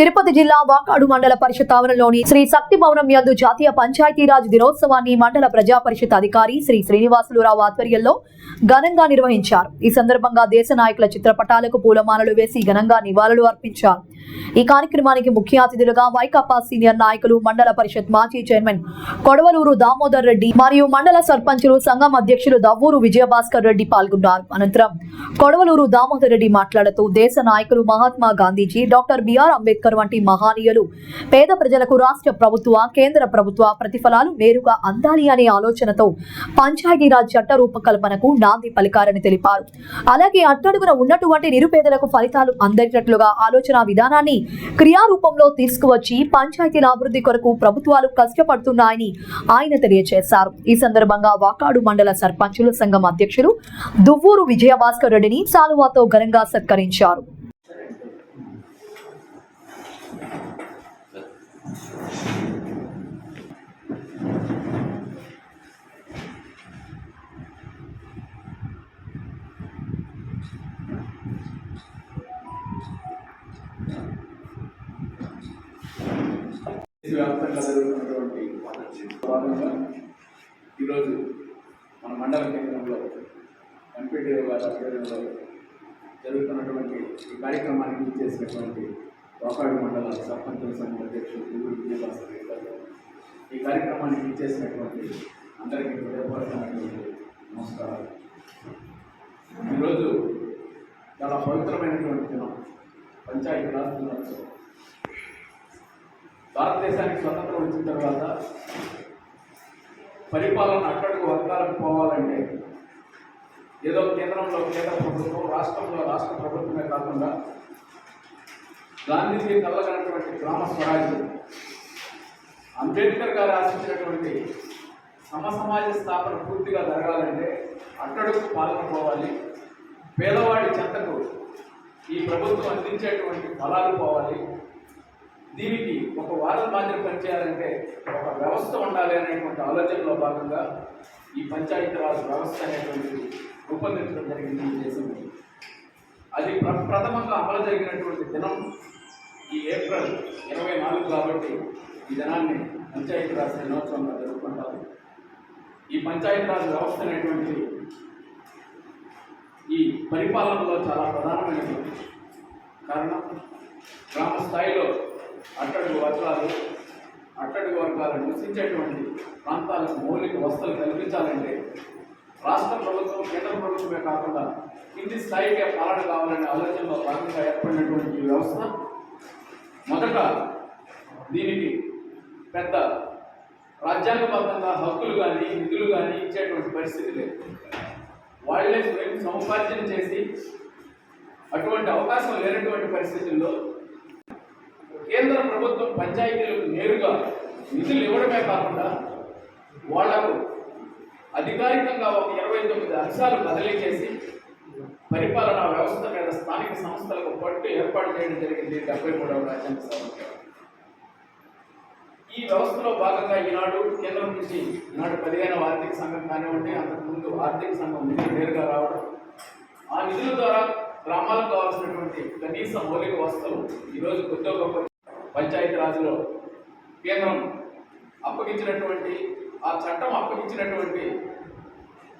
తిరుపతి జిల్లా వాకాడు మండల పరిషత్ ఆవరణలోని శ్రీ శక్తి భవనం యందు జాతీయ పంచాయతీరాజ్ దినోత్సవాన్ని మండల ప్రజా పరిషత్ అధికారి శ్రీ శ్రీనివాసులురావు ఆధ్వర్యంలో ఘనంగా నిర్వహించారు. ఈ సందర్భంగా దేశ నాయకుల చిత్రపటాలకు పూలమాలలు వేసి ఘనంగా నివాళులు అర్పించారు. ఈ కార్యక్రమానికి ముఖ్య అతిథులుగా వైకాపా సీనియర్ నాయకులు మండల పరిషత్ మాజీ చైర్మన్ కొడవలూరు దామోదర్ రెడ్డి మరియు మండల సర్పంచులు సంఘం అధ్యక్షులు దవ్వూరు విజయభాస్కర్ రెడ్డి పాల్గొన్నారు. అనంతరం కొడవలూరు దామోదర్ రెడ్డి మాట్లాడుతూ దేశ నాయకులు Mahatma Gandhiji doctor B R Ambedkar వంటి మహానీయులు. పేద ప్రజలకు రాష్ట్ర ప్రభుత్వ కేంద్ర ప్రభుత్వ ప్రతిఫలాలు నేరుగా అందాలి అనే ఆలోచనతో పంచాయతీరాజ్ చట్ట రూపకల్పనకు నాంది పలికారని తెలిపారు. అలాగే అట్టడుగున ఉన్నటువంటి నిరుపేదలకు ఫలితాలు అందేటట్లుగా ఆలోచన విధానాన్ని క్రియారూపంలో తీసుకువచ్చి పంచాయతీల అభివృద్ధి కొరకు ప్రభుత్వాలు కష్టపడుతున్నాయని ఆయన తెలియజేశారు ఈ సందర్భంగా వాకాడు మండల సర్పంచుల సంఘం అధ్యక్షులు దువ్వూరు విజయభాస్కర్ రెడ్డిని సాలువాతో ఘనంగా సత్కరించారు. వ్యాప్తంగా జరుగుతున్నటువంటి భాగంగా ఈరోజు మన మండల కేంద్రంలో ఎంపీటీఓ గారి ఆధ్వర్యంలో జరుగుతున్నటువంటి ఈ కార్యక్రమానికి చేసినటువంటి వాకాడు మండల సర్పంచుల సంఘం అధ్యక్షుడు గురు విజయభాస్కర్ గారు. ఈ కార్యక్రమానికి చేసినటువంటి అందరికీ హృదయపూర్వకమైనటువంటి నమస్కారాలు. ఈరోజు చాలా పవిత్రమైనటువంటి దినం. పంచాయతీ రాజ్ దినోత్సవం భారతదేశానికి స్వతంత్రం వచ్చిన తర్వాత పరిపాలన అక్కడికి వర్గాలకు పోవాలంటే ఏదో కేంద్రంలో కేంద్ర ప్రభుత్వం రాష్ట్రంలో రాష్ట్ర ప్రభుత్వమే కాకుండా గాంధీజీ కలగనటువంటి గ్రామ స్వరాజ్యం అంబేద్కర్ గారు ఆశించినటువంటి సమ సమాజ స్థాపన పూర్తిగా జరగాలంటే అట్టడుగు పాలన పోవాలి. పేదవాడి చెంతకు ఈ ప్రభుత్వం అందించేటువంటి ఫలాలు పోవాలి. దీనికి ఒక వారం మాదిరి పనిచేయాలంటే ఒక వ్యవస్థ ఉండాలి అనేటువంటి ఆలోచనలో భాగంగా ఈ పంచాయతీరాజ్ వ్యవస్థ అనేటువంటిది రూపొందించడం జరిగింది ఈ దేశంలో అది ప్ర ప్రథమంగా అమలు జరిగినటువంటి దినం ఈ ఏప్రిల్ ఇరవై నాలుగు కాబట్టి ఈ దినాన్ని పంచాయతీరాజ్ దినోత్సవంగా జరుపుకుంటారు. ఈ పంచాయతీరాజ్ వ్యవస్థ అనేటువంటిది ఈ పరిపాలనలో చాలా ప్రధానమైనటువంటి కారణం గ్రామ స్థాయిలో అట్టడుగు వర్గాలు అట్టడుగు వర్గాలు నివసించేటువంటి ప్రాంతాలకు మౌలిక వసతులు కల్పించాలంటే రాష్ట్ర ప్రభుత్వం కేంద్ర ప్రభుత్వమే కాకుండా కింది స్థాయికే పాలన కావాలనే ఆలోచనలో భాగంగా ఏర్పడినటువంటి ఈ వ్యవస్థ మొదట దీనికి పెద్ద రాజ్యాంగబద్ధంగా హక్కులు కానీ నిధులు కానీ ఇచ్చేటువంటి పరిస్థితి లేదు. వాళ్ళే స్వయం సముపార్జన చేసి అటువంటి అవకాశం లేనటువంటి పరిస్థితుల్లో కేంద్ర ప్రభుత్వం పంచాయతీలకు నేరుగా నిధులు ఇవ్వడమే కాకుండా వాళ్ళకు అధికారికంగా ఒక ఇరవై తొమ్మిది అంశాలు బదిలీ చేసి పరిపాలనా వ్యవస్థ మీద స్థానిక సంస్థలకు పట్టు ఏర్పాటు చేయడం జరిగింది. డెబ్బై మూడవ రాజ్యాంగ సభ. ఈ వ్యవస్థలో భాగంగా ఈనాడు కేంద్రం నుంచి ఈనాడు పదిహేనవ ఆర్థిక సంఘం కానివ్వండి అంతకుముందు ఆర్థిక సంఘం నిధులు నేరుగా రావడం. ఆ నిధుల ద్వారా గ్రామాలకు కావాల్సినటువంటి కనీస మౌలిక వస్తువులు ఈరోజు కొద్దిగా గొప్ప పంచాయతీ రాజులో కేంద్రం అప్పగించినటువంటి ఆ చట్టం అప్పగించినటువంటి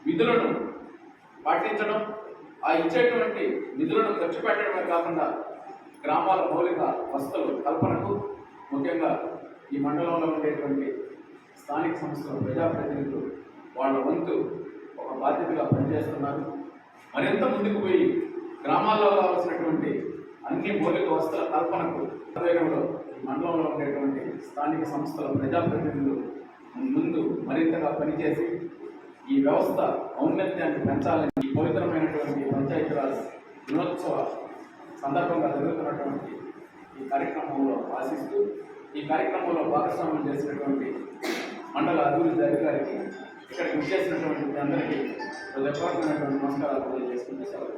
విధులను పాటించడం ఆ ఇచ్చేటువంటి నిధులను ఖర్చు పెట్టడమే కాకుండా గ్రామాల మౌలిక వస్తువులు కల్పనకు ముఖ్యంగా ఈ మండలంలో ఉండేటువంటి స్థానిక సంస్థల ప్రజాప్రతినిధులు వాళ్ళ వంతు ఒక బాధ్యతగా పనిచేస్తున్నారు. మరింత ముందుకు పోయి గ్రామాల్లో కావాల్సినటువంటి అన్ని మౌలిక వస్తువుల కల్పనకు ఆధ్వర్యంలో ఈ మండలంలో ఉండేటువంటి స్థానిక సంస్థల ప్రజాప్రతినిధులు ముందు మరింతగా పనిచేసి ఈ వ్యవస్థ ఔన్నత్యాన్ని పెంచాలని ఈ పవిత్రమైనటువంటి పంచాయతీరాజ్ దినోత్సవ సందర్భంగా జరుగుతున్నటువంటి ఈ కార్యక్రమంలో ఆశిస్తూ ఈ కార్యక్రమంలో భాగస్వామ్యం చేసినటువంటి మండల అభివృద్ధి అధికారికి ఇక్కడికి విచ్చేసినటువంటి మీ అందరికీ హృదయపూర్వకమైనటువంటి నమస్కారాలు తెలియజేసుకుంటూ సెలవు